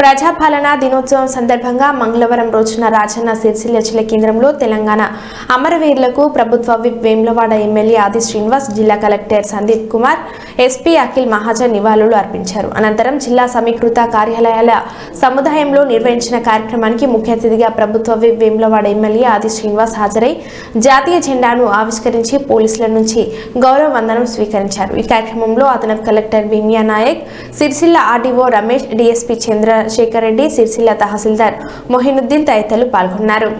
ప్రజాపాలన దినోత్సవం సందర్భంగా మంగళవారం రోజున రాజన్న సిరిసిల్ల జిల్లా కేంద్రంలో తెలంగాణ అమరవీరులకు ప్రభుత్వ విప్ వేములవాడ ఎమ్మెల్యే ఆది శ్రీనివాస్ జిల్లా కలెక్టర్ సందీప్ కుమార్ ఎస్పీ అఖిల్ మహాజన్ నివాళులు అర్పించారు. అనంతరం జిల్లా సమీకృత కార్యాలయాల సముదాయంలో నిర్వహించిన కార్యక్రమానికి ముఖ్య అతిథిగా ప్రభుత్వ విప్ వేములవాడ ఎమ్మెల్యే ఆది శ్రీనివాస్ హాజరై జాతీయ జెండాను ఆవిష్కరించి పోలీసుల నుంచి గౌరవ వందనం స్వీకరించారు. ఈ కార్యక్రమంలో అదనపు collector Bhimiah Naik Sircilla RDO Ramesh DSP Chandrasekhar Reddy Sircilla తహసీల్దార్ మొహినుద్దీన్ తదితరులు పాల్గొన్నారు.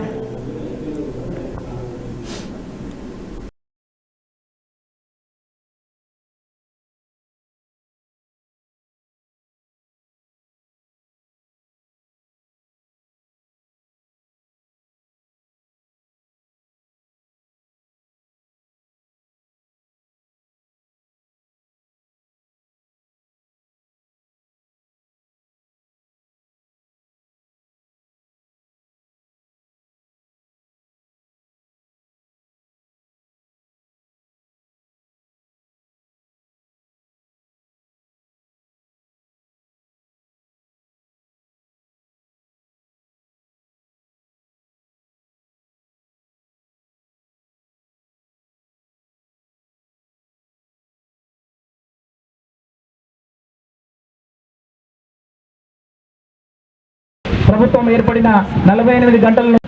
ప్రభుత్వం ఏర్పడిన నలభై ఎనిమిది గంటలను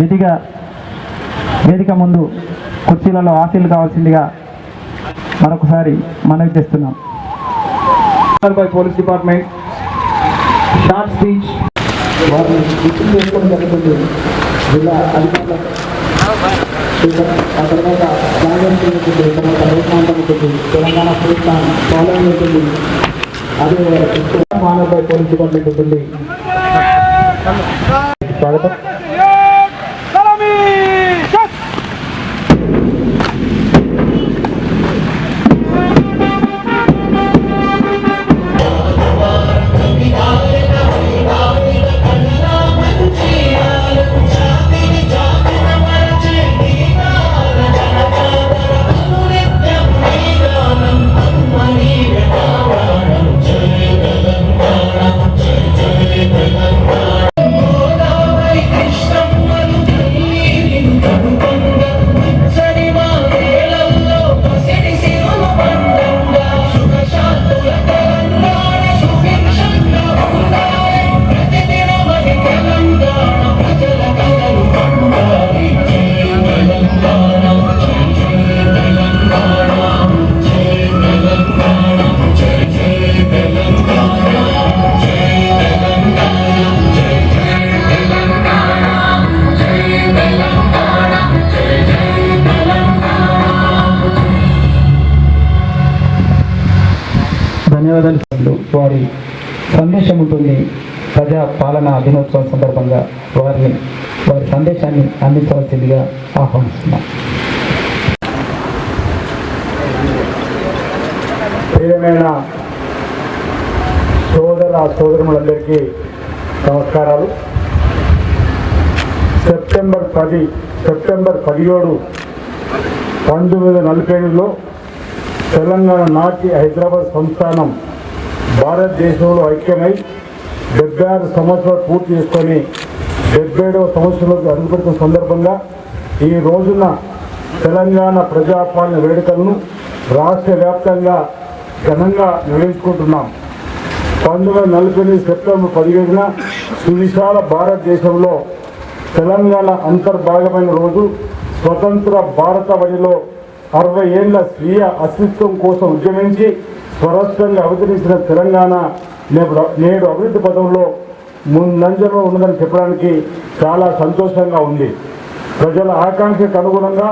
విధిగా వేదిక ముందు కుర్చీలలో ఆశీలు కావాల్సిందిగా మరొకసారి మనవి చేస్తున్నాం. By police department short speech. జిల్లా అధికారుల ఆ తర్వాత జాగ్రత్త ఉంటుంది తర్వాత రైతాంతం ఉంటుంది తెలంగాణ ప్రభుత్వం ఫాలోయింగ్ ఉంటుంది అదే మానవ బై పోలీస్ డిపార్ట్మెంట్ ఉంటుంది. স্বাগত ధన్యవాదాలు వారి సందేశం ఉంటుంది. ప్రజా పాలన దినోత్సవం సందర్భంగా వారిని వారి సందేశాన్ని అందించవలసిందిగా ఆహ్వానిస్తున్నాం. ప్రియమైన సోదర సోదరులందరికీ నమస్కారాలు. సెప్టెంబర్ పది సెప్టెంబర్ పదిహేడు పంతొమ్మిది వందల నలభై ఎనిమిదిలో తెలంగాణ నాటి హైదరాబాద్ సంస్థానం భారతదేశంలో ఐక్యమై డెబ్బై ఆరు సంవత్సరాలు పూర్తి చేసుకొని డెబ్బై ఏడవ సంవత్సరంలోకి అడుగుపెడుతున్న సందర్భంగా ఈ రోజున తెలంగాణ ప్రజాపాలన వేడుకలను రాష్ట్ర వ్యాప్తంగా ఘనంగా నిర్వహించుకుంటున్నాం. పంతొమ్మిది వందల నలభై ఎనిమిది సెప్టెంబర్ పదిహేడున సువిశాల భారతదేశంలో తెలంగాణ అంతర్భాగమైన రోజు స్వతంత్ర భారత వనిలో అరవై ఏళ్ళ స్వీయ అస్తిత్వం కోసం ఉద్యమించి స్వరాష్ట్రంగా అవతరించిన తెలంగాణ నేడు నేడు అభివృద్ధి పదంలో ముందంజలో ఉన్నదని చెప్పడానికి చాలా సంతోషంగా ఉంది. ప్రజల ఆకాంక్షకు అనుగుణంగా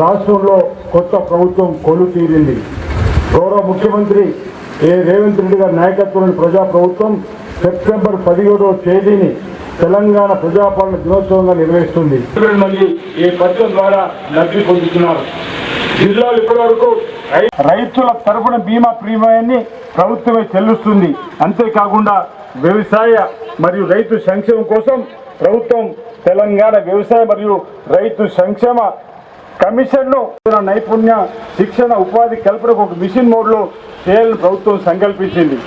రాష్ట్రంలో కొత్త ప్రభుత్వం కొలు తీరింది. గౌరవ ముఖ్యమంత్రి ఏ రేవంత్ రెడ్డి గారి నాయకత్వంలోని ప్రజా ప్రభుత్వం సెప్టెంబర్ పదిహేడవ తేదీని తెలంగాణ ప్రజాపాలన దినోత్సవంగా నిర్వహిస్తుంది. మంది ఈ పథకం ద్వారా లబ్ధి పొందుతున్నారు. జిల్లాలు ఇప్పటివరకు రై- రైతుల తరఫున బీమా ప్రీమియాన్ని ప్రభుత్వమే చెల్లిస్తుంది. అంతేకాకుండా వ్యవసాయ మరియు రైతు సంక్షేమం కోసం ప్రభుత్వం తెలంగాణ వ్యవసాయ మరియు రైతు సంక్షేమ కమిషన్ను నైపుణ్య శిక్షణ ఉపాధి కల్పనకు ఒక మిషన్ మోడ్లో చేయాలని ప్రభుత్వం సంకల్పించింది.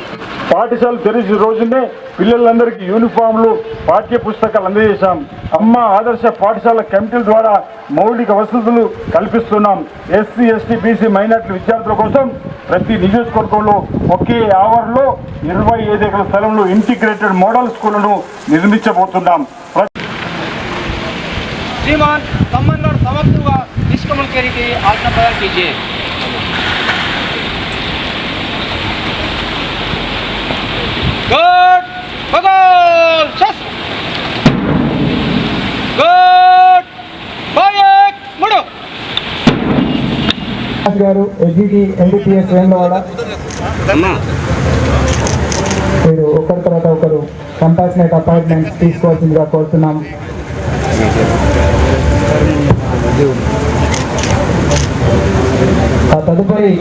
పాఠశాలలు తెరిచిన రోజునే పిల్లలందరికీ యూనిఫామ్లు పాఠ్య పుస్తకాలు అందజేశాం అమ్మ ఆదర్శ పాఠశాల కమిటీల ద్వారా మౌలిక వసతులు కల్పిస్తున్నాం ఎస్సీ ఎస్టీ బీసీ మైనార్టీ విద్యార్థుల కోసం ప్రతి నియోజకవర్గంలో ఒకే ఆవరణలో ఇరవై ఐదు ఎకరాల స్థలంలో ఇంటిగ్రేటెడ్ మోడల్ స్కూళ్లను నిర్మించబోతున్నాం ప్ర- श्रीमान सम्मान और समाप्त हुआ निष्कमल केरी की आज्ञा प्रदान कीजिए Good. Pagol. Chest. Good. Bayak. Mudo. గారు ఎడ్డీటీ ఎన్డీటీఎస్ వేణువాడ మీరు ఒకరి తర్వాత ఒకరు కంపాసినేట్ అపాయింట్మెంట్ తీసుకోవాల్సిందిగా కోరుతున్నాము తదుపరి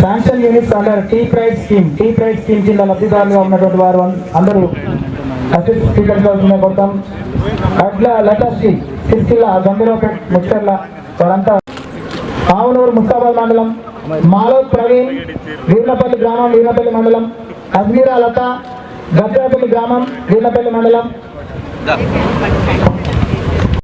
sanction units under T prize scheme T prize scheme కింద లబ్ధిదారులుగా ఉన్నటువంటి వారు అందరూ కొడతాం స్వీకరించవలసిందిగా కోరుతాం అట్ల లతాశ్రీ సిరిసిల్ల గంభీరపేట్ ముచ్చర్ల వారంతా. ఆవునూరు ముస్తాబాద్ మండలం మాలో ప్రవీణ్ వీర్లపల్లి గ్రామం వీర్లపల్లి మండలం అజ్మీరా లత గద్రాపల్లి గ్రామం వీర్లపల్లి మండలం.